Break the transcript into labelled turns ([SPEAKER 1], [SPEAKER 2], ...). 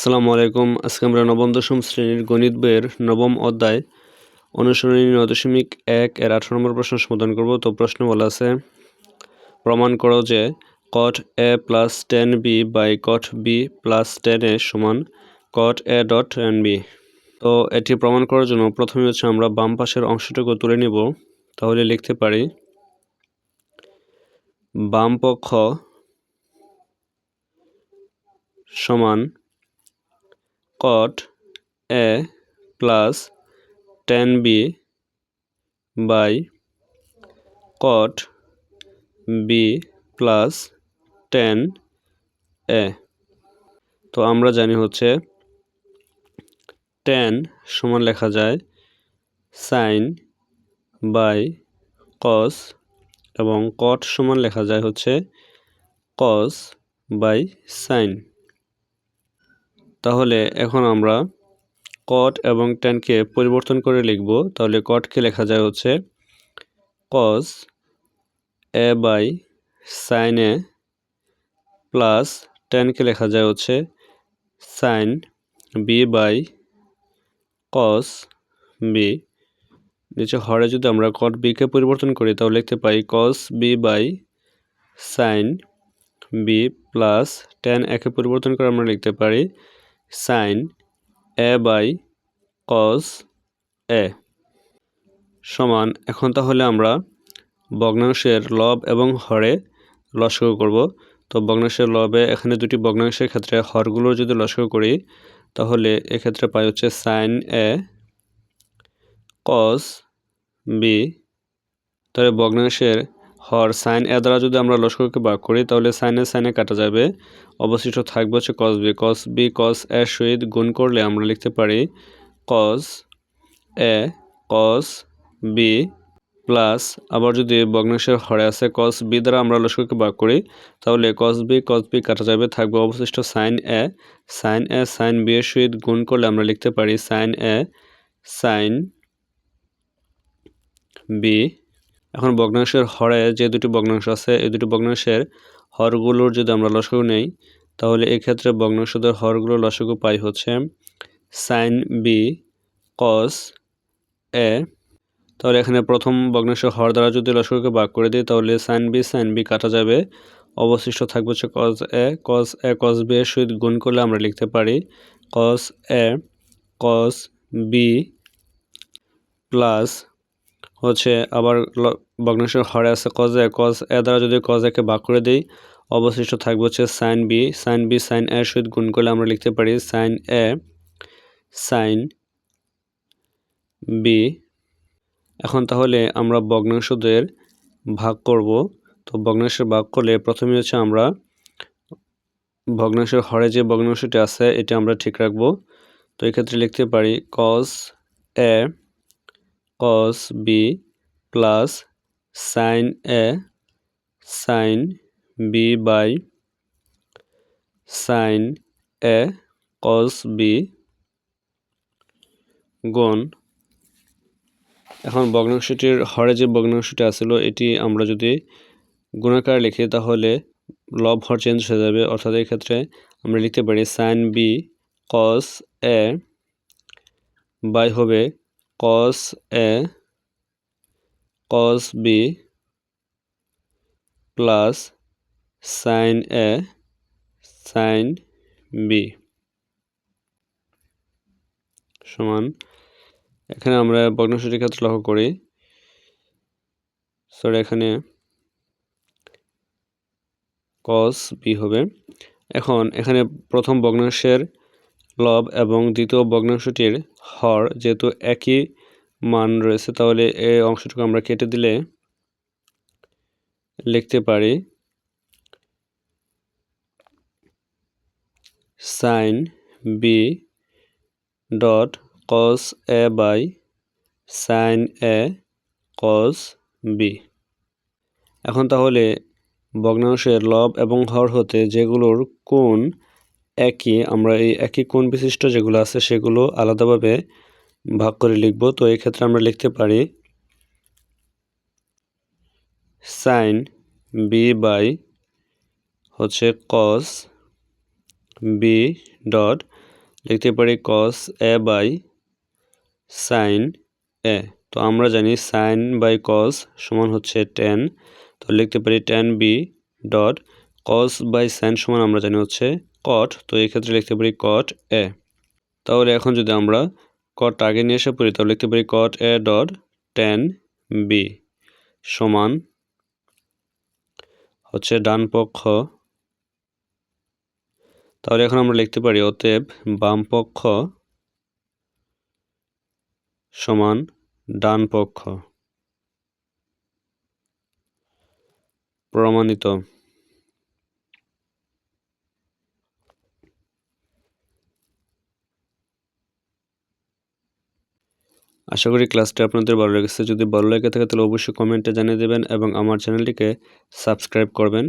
[SPEAKER 1] আসসালামু আলাইকুম। আজকে আমরা নবম দশম শ্রেণির গণিত বইয়ের নবম অধ্যায় অনুসরণী নয় দশমিক এক এর আঠারো নম্বর প্রশ্ন সমাধান করব। তো প্রশ্ন বলা আছে, প্রমাণ করো যে cot A plus tan B by cot B plus tan A সমান cot A dot N B তো এটি প্রমাণ করার জন্য প্রথমে হচ্ছে আমরা বাম পাশের অংশটুকু তুলে নিব, তাহলে লিখতে পারি, বাম পক্ষ সমান cot A plus tan B by cot B plus tan A তো আমরা জানি হচ্ছে টেন সমান লেখা যায় সাইন বাই কস এবং কট সমান লেখা যায় হচ্ছে কস বাই সাইন তাহলে এখন আমরা কট এবং টেনকে পরিবর্তন করে লিখব। তাহলে কটকে লেখা যায় হচ্ছে cos A by sine A plus টেনকে লেখা যায় হচ্ছে sine B by cos B নিচে হরে যদি আমরা কট বিকে পরিবর্তন করি, তাহলে লিখতে পাই cos B by sine B plus tan একে পরিবর্তন করে আমরা লিখতে পারি সাইন এ বাই কস এ সমান, এখন তাহলে আমরা ভগ্নাংশের লব এবং হরে লসগু করব। তো ভগ্নাংশের লবে এখানে দুটি ভগ্নাংশের ক্ষেত্রে হরগুলো যদি লসগু করি, তাহলে এক্ষেত্রে পাই হচ্ছে সাইন এ কস বি তাহলে ভগ্নাংশের হর সাইন এ দ্বারা যদি আমরা লস্করকে ভাগ করি, তাহলে সাইনে সাইনে কাটা যাবে। অবশিষ্ট থাকবে হচ্ছে কস বি কস বি কস এর সহিত গুণ করলে আমরা লিখতে পারি cos A cos B plus আবার যদি ভগ্নাংশের হরে আছে কস বি দ্বারা আমরা লস্করকে ভাগ করি, তাহলে কস বি কস বি কাটা যাবে, থাকবে অবশিষ্ট sine A sine A sine B এর সহিত গুণ করলে আমরা লিখতে পারি সাইন এ সাইন বি এখন ভগ্নাংশের হরে যে দুটি ভগ্নাংশ আছে, এই দুটি ভগ্নাংশের হরগুলোর যদি আমরা লসগু নেই, তাহলে এক্ষেত্রে ভগ্নাংশদের হরগুলোর লসগু পাই হচ্ছে সাইন বি কস এ তাহলে এখানে প্রথম ভগ্নাংশের হর দ্বারা যদি লসগুকে ভাগ করে দিই, তাহলে সাইন বি সাইন বি কাটা যাবে। অবশিষ্ট থাকবে হচ্ছে cos A cos A cos B এর সহিত গুণ করলে আমরা লিখতে পারি cos A cos B plus হচ্ছে আবার ভগ্নাংশের হরে আছে কজ এ কজ এ দ্বারা যদি কজ একে ভাগ করে দিই, অবশিষ্ট থাকবে হচ্ছে sine B sine B sine এর সহিত গুণ করলে আমরা লিখতে পারি সাইন এ সাইন বি এখন তাহলে আমরা ভগ্নাংশদের ভাগ করব। তো ভগ্নাংশের ভাগ করলে প্রথমে হচ্ছে আমরা ভগ্নাংশের হরে যে ভগ্নাংশটি আছে, এটা আমরা ঠিক রাখব। তো এক্ষেত্রে লিখতে পারি cos A cos B plus sine A sine B by sine A cos B গুণ। এখন ভগ্নাংশটির হরে যে ভগ্নাংশটি আসছিল এটি আমরা যদি গুণাকার লিখি, তাহলে লব হর চেঞ্জ হয়ে যাবে। অর্থাৎ এই ক্ষেত্রে আমরা লিখতে পারি sine B cos A by হবে cos A, cos B, plus sine A, sine B. সমান। এখানে আমরা ভগ্নাংশটির ক্ষেত্রে লক্ষ্য করি। সরি এখানে কস বি হবে। এখন এখানে প্রথম ভগ্নাংশের লব এবং দ্বিতীয় ভগ্নাংশটির হর যেহেতু একই মান রয়েছে, তাহলে এই অংশটুকু আমরা কেটে দিলে লিখতে পারি sine B dot cos A by sine A cos B এখন তাহলে ভগ্নাংশের লব এবং হর হতে যেগুলোর কোণ একই, আমরা এই একই কোণ বিশিষ্ট যেগুলো আছে সেগুলো আলাদাভাবে ভাগ করে লিখব। তো এই ক্ষেত্রে আমরা লিখতে পারি সাইন বি বাই হচ্ছে কস বি ডট লিখতে পারি কস এ বাই সাইন এ তো আমরা জানি সাইন বাই কস সমান হচ্ছে টেন তো লিখতে পারি tan B dot cos by sine সমান আমরা জানি হচ্ছে কট তো এই ক্ষেত্রে লিখতে পারি কট এ তাহলে এখন যদি আমরা কটটা আগে নিয়ে এসে পড়ি, তাহলে লিখতে পারি cot A dot tan B সমান হচ্ছে ডান পক্ষ। তাহলে এখন আমরা লিখতে পারি অতএব বাম পক্ষ সমান ডান পক্ষ। প্রমাণিত। আশা করি ক্লাসটি আপনাদের ভালো লেগেছে। যদি ভালো লেগে থাকে তাহলে অবশ্যই কমেন্টে জানিয়ে দেবেন এবং আমার চ্যানেলটিকে সাবস্ক্রাইব করবেন।